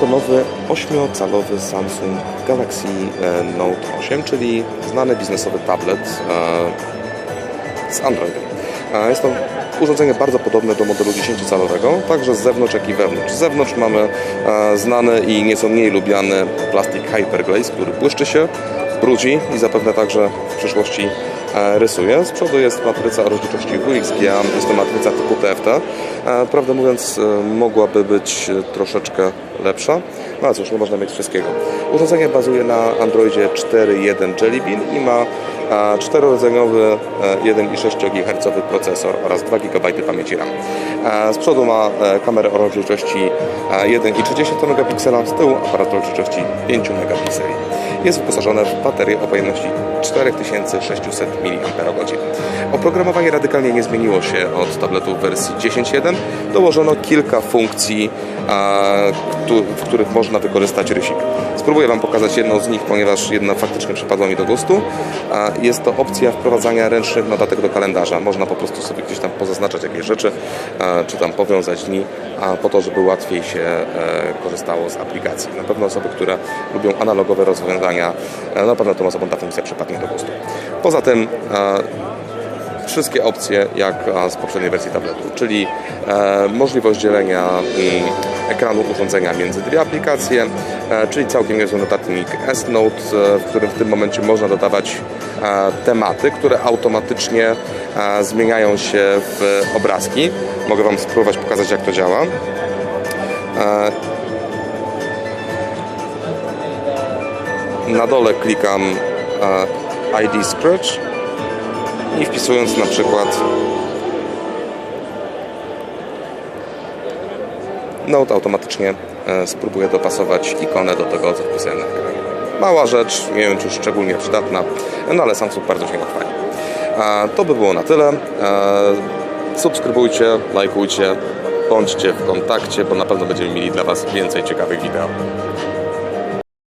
to nowy 8-calowy Samsung Galaxy e, Note 8, czyli znany biznesowy tablet e, z Androidem. E, Jest to urządzenie bardzo podobne do modelu 10-calowego, także z zewnątrz, jak i wewnątrz. Z zewnątrz mamy znany i nieco mniej lubiany plastik Hyperglaze, który błyszczy się, brudzi i zapewne także w przyszłości e, rysuje. Z przodu jest matryca o rozdzielczości WXGA, jest to matryca typu TFT. E, Prawdę mówiąc, e, mogłaby być troszeczkę lepsza, no ale cóż, nie można mieć wszystkiego. Urządzenie bazuje na Androidzie 4.1 Jelly Bean i ma e, czterorodzeniowy e, 1,6 GHz procesor oraz 2 GB pamięci RAM. E, Z przodu ma e, kamerę o rozdzielczości e, 1,3 megapiksela, z tyłu aparat rozdzielczości 5 megapikseli. Jest wyposażone w baterię o pojemności 4600 mAh. Oprogramowanie radykalnie nie zmieniło się od tabletu w wersji 10.1. Dołożono kilka funkcji, e, w których można wykorzystać rysik. Spróbuję Wam pokazać jedną z nich, ponieważ jedna faktycznie przypadła mi do gustu. Jest to opcja wprowadzania ręcznych notatek do kalendarza. Można po prostu sobie gdzieś tam pozaznaczać jakieś rzeczy, czy tam powiązać dni, po to, żeby łatwiej się e, korzystało z aplikacji. Na pewno osoby, które lubią analogowe rozwiązania, e, na pewno tym osobom ta funkcja przypadnie do gustu. Poza tym wszystkie opcje jak z poprzedniej wersji tabletu, czyli e, możliwość dzielenia mm, ekranu urządzenia między dwie aplikacje, e, czyli całkiem niezły notatnik S-Note, e, w którym w tym momencie można dodawać tematy, które automatycznie zmieniają się w obrazki. Mogę Wam spróbować pokazać jak to działa. Na dole klikam ID Scratch i wpisując na przykład Note automatycznie e, spróbuje dopasować ikonę do tego, co wpisałem na ekranie. Mała rzecz, nie wiem czy szczególnie przydatna, no ale Samsung bardzo się chwali. To by było na tyle. E, Subskrybujcie, lajkujcie, bądźcie w kontakcie, bo na pewno będziemy mieli dla Was więcej ciekawych wideo.